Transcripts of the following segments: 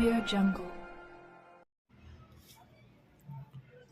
jungle.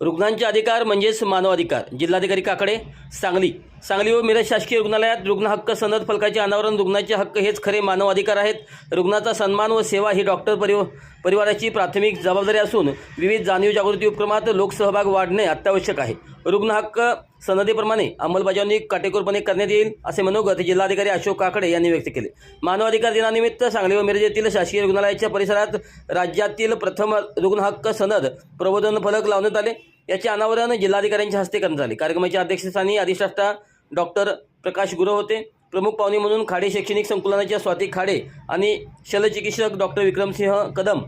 रुग्णांचे अधिकार म्हणजेच मानवाधिकार जिल्हाधिकारी काकडे सांगली. सांगली व मिरज शासकीय रुग्णालयात रुग्ण हक्क सनद फलकाचे अनावरण रुग्णाचे हक्क हेच खरे मानव अधिकार आहेत. रुग्णाचा सन्मान व सेवा ही डॉक्टर परिव परिवाराची प्राथमिक जबाबदारी असून विविध जाणीव जागृती उपक्रमात लोकसहभाग वाढणे अत्यावश्यक आहे. रुग्ण हक्क सनदेप्रमाणे अंमलबजावणी काटेकोरपणे करण्यात येईल असे मनोगत जिल्हाधिकारी अशोक काकडे यांनी व्यक्त केले. मानवाधिकार दिनानिमित्त सांगली व मिरज येथील शासकीय रुग्णालयाच्या परिसरात राज्यातील प्रथम रुग्ण हक्क सनद प्रबोधन फलक लावण्यात आले. याचे अनावरण जिल्हाधिकाऱ्यांच्या हस्ते करण्यात आले. कार्यक्रमाच्या अध्यक्षस्थानी अधिष्ठाता डॉक्टर प्रकाश गुरव होते. प्रमुख पाहुणे म्हणून खाडे शैक्षणिक संकुलनाच्या स्वाती खाडे आणि शल्यचिकित्सक डॉक्टर विक्रमसिंह कदम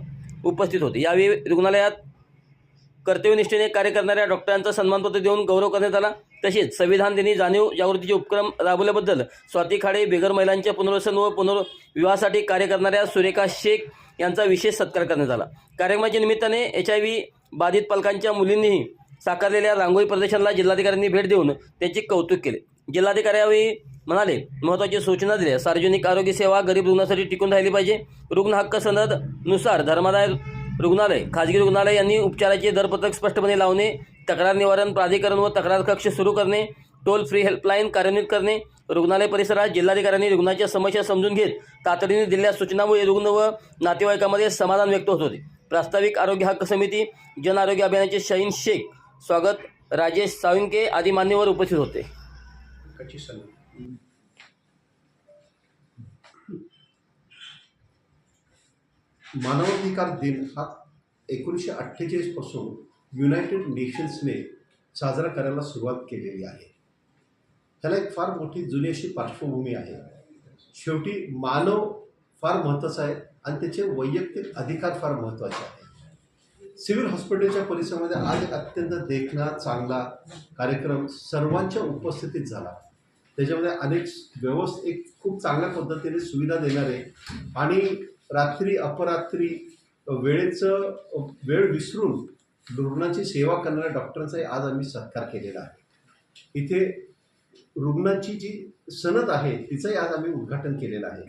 उपस्थित होते. यावेळी रुग्णालयात कर्तव्यनिष्ठेने कार्य करणाऱ्या डॉक्टरांचा सन्मानपत्र देऊन गौरव करण्यात आला. तसेच संविधान दिनी जाणीव जागृतीचे उपक्रम राबवल्याबद्दल स्वाती खाडे बेघर महिलांच्या पुनर्वसन व पुनर्विवाहासाठी कार्य करणाऱ्या सुरेखा शेख यांचा विशेष सत्कार करण्यात आला. कार्यक्रमाच्या निमित्ताने एच आय व्ही बाधित पालकांच्या मुलींनीही साकारलेल्या रांगोळी प्रदर्शनाला जिल्हाधिकाऱ्यांनी भेट देऊन त्याचे कौतुक केले. जिल्हाधिकाऱ्यावेळी म्हणाले महत्त्वाची सूचना दिल्या. सार्वजनिक आरोग्य सेवा गरीब रुग्णासाठी टिकून राहिली पाहिजे. रुग्ण हक्क सनदनुसार धर्मादाय रुग्णालय खाजगी रुग्णालय यांनी उपचाराचे दरपत्रक स्पष्टपणे लावणे तक्रार निवारण प्राधिकरण व तक्रार कक्ष सुरू करणे टोल फ्री हेल्पलाईन कार्यान्वित करणे रुग्णालय परिसरात जिल्हाधिकाऱ्यांनी रुग्णाच्या समस्या समजून घेत तातडीने दिलेल्या सूचनामुळे रुग्ण व नातेवाईकामध्ये समाधान व्यक्त होत होते. प्रास्ताविक आरोग्य हक्क समिती जन आरोग्य अभियानाचे शहीन शेख स्वागत राजेश साळुंके आदी मान्यवर उपस्थित होते कच्ची सनद मानवाधिकार दिन हा एकोणीसशे अठ्ठेचाळीसपासून युनायटेड नेशन्सने साजरा करायला सुरुवात केलेली आहे. त्याला एक फार मोठी जुनी अशी पार्श्वभूमी आहे. शेवटी मानव फार महत्त्वाचा आहे आणि त्याचे वैयक्तिक अधिकार फार महत्त्वाचे आहेत. सिव्हिल हॉस्पिटलच्या परिसरामध्ये आज एक अत्यंत देखणा चांगला कार्यक्रम सर्वांच्या उपस्थितीत झाला. त्याच्यामध्ये अनेक व्यवस्थित एक खूप चांगल्या पद्धतीने सुविधा देणारे आणि रात्री अपरात्री वेळेचं वेळ विसरून रुग्णांची सेवा करणाऱ्या डॉक्टरांचाही आज आम्ही सत्कार केलेला आहे. इथे रुग्णांची जी सनद आहे तिचंही आज आम्ही उद्घाटन केलेलं आहे.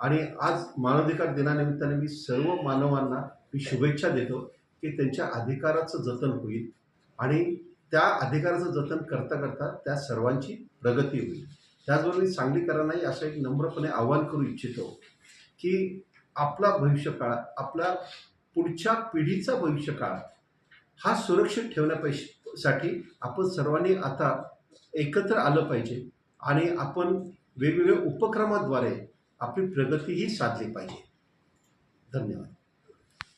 आणि आज मानवाधिकार दिनानिमित्ताने मी सर्व मानवांना मी शुभेच्छा देतो की त्यांच्या अधिकाराचं जतन होईल आणि त्या अधिकाराचं जतन करता करता त्या सर्वांची प्रगती होईल. त्याचबरोबर मी सांगलीकरांनाही असं एक नम्रपणे आवाहन करू इच्छितो की आपला भविष्यकाळ आपला पुढच्या पिढीचा भविष्यकाळ हा सुरक्षित ठेवण्यासाठी आपण सर्वांनी आता एकत्र आलं पाहिजे आणि आपण वेगवेगळ्या उपक्रमाद्वारे आपली प्रगतीही साधली पाहिजे. धन्यवाद.